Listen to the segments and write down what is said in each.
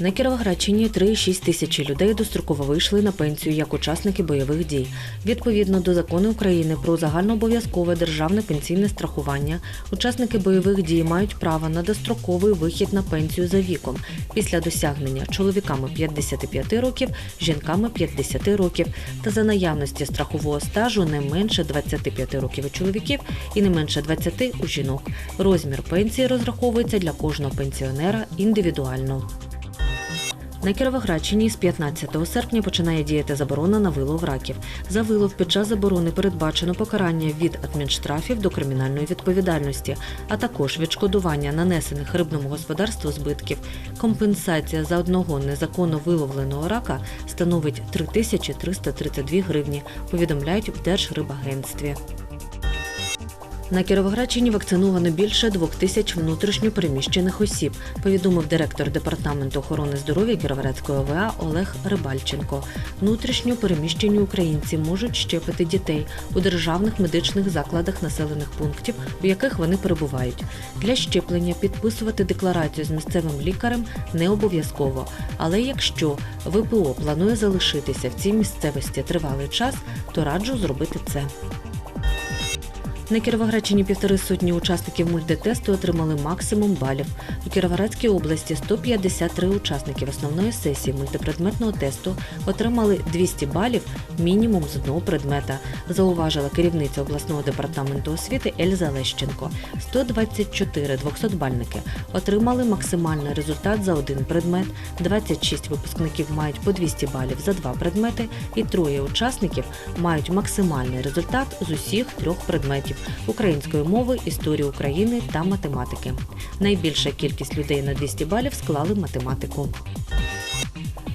На Кіровоградщині 3,6 тисячі людей достроково вийшли на пенсію як учасники бойових дій. Відповідно до закону України про загальнообов'язкове державне пенсійне страхування, учасники бойових дій мають право на достроковий вихід на пенсію за віком після досягнення чоловіками 55 років, жінками 50 років та за наявності страхового стажу не менше 25 років у чоловіків і не менше 20 у жінок. Розмір пенсії розраховується для кожного пенсіонера індивідуально. На Кіровоградщині з 15 серпня починає діяти заборона на вилов раків. За вилов під час заборони передбачено покарання від адмінштрафів до кримінальної відповідальності, а також відшкодування нанесених рибному господарству збитків. Компенсація за одного незаконно виловленого рака становить 3332 гривні, повідомляють в Держрибагентстві. На Кіровоградщині вакциновано більше двох тисяч внутрішньо переміщених осіб, повідомив директор департаменту охорони здоров'я Кіровоградської ОВА Олег Рибальченко. Внутрішньо переміщені українці можуть щепити дітей у державних медичних закладах населених пунктів, у яких вони перебувають. Для щеплення підписувати декларацію з місцевим лікарем не обов'язково. Але якщо ВПО планує залишитися в цій місцевості тривалий час, то раджу зробити це. На Кіровоградщині півтори сотні учасників мультитесту отримали максимум балів. У Кіровоградській області 153 учасників основної сесії мультипредметного тесту отримали 200 балів мінімум з одного предмета, зауважила керівниця обласного департаменту освіти Ельза Лещенко. 124 200-бальники отримали максимальний результат за один предмет, 26 випускників мають по 200 балів за два предмети, і троє учасників мають максимальний результат з усіх трьох предметів української мови, історії України та математики. Найбільша кількість людей на 200 балів склали математику.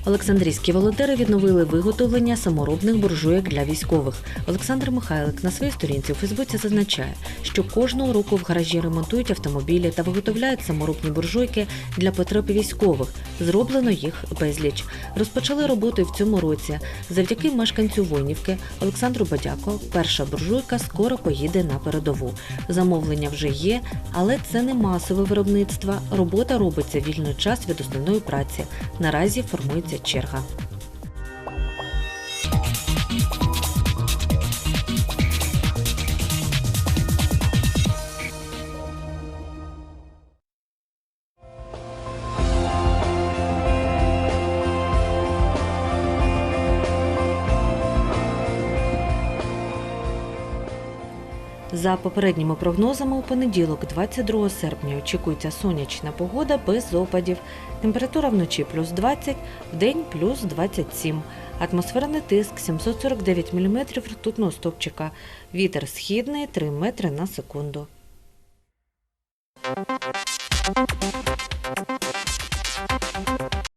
Олександрійські волонтери відновили виготовлення саморобних буржуйок для військових. Олександр Михайлик на своїй сторінці у Фейсбуці зазначає, що кожного року в гаражі ремонтують автомобілі та виготовляють саморобні буржуйки для потреб військових. Зроблено їх безліч. Розпочали роботу і в цьому році. Завдяки мешканцю Войнівки Олександру Бадяко перша буржуйка скоро поїде на передову. Замовлення вже є, але це не масове виробництво. Робота робиться вільний час від основної праці. Наразі формується Тетчерга. За попередніми прогнозами, у понеділок, 22 серпня, очікується сонячна погода без опадів. Температура вночі плюс 20, вдень плюс 27. Атмосферний тиск 749 мм ртутного стопчика. Вітер східний 3 метри на секунду.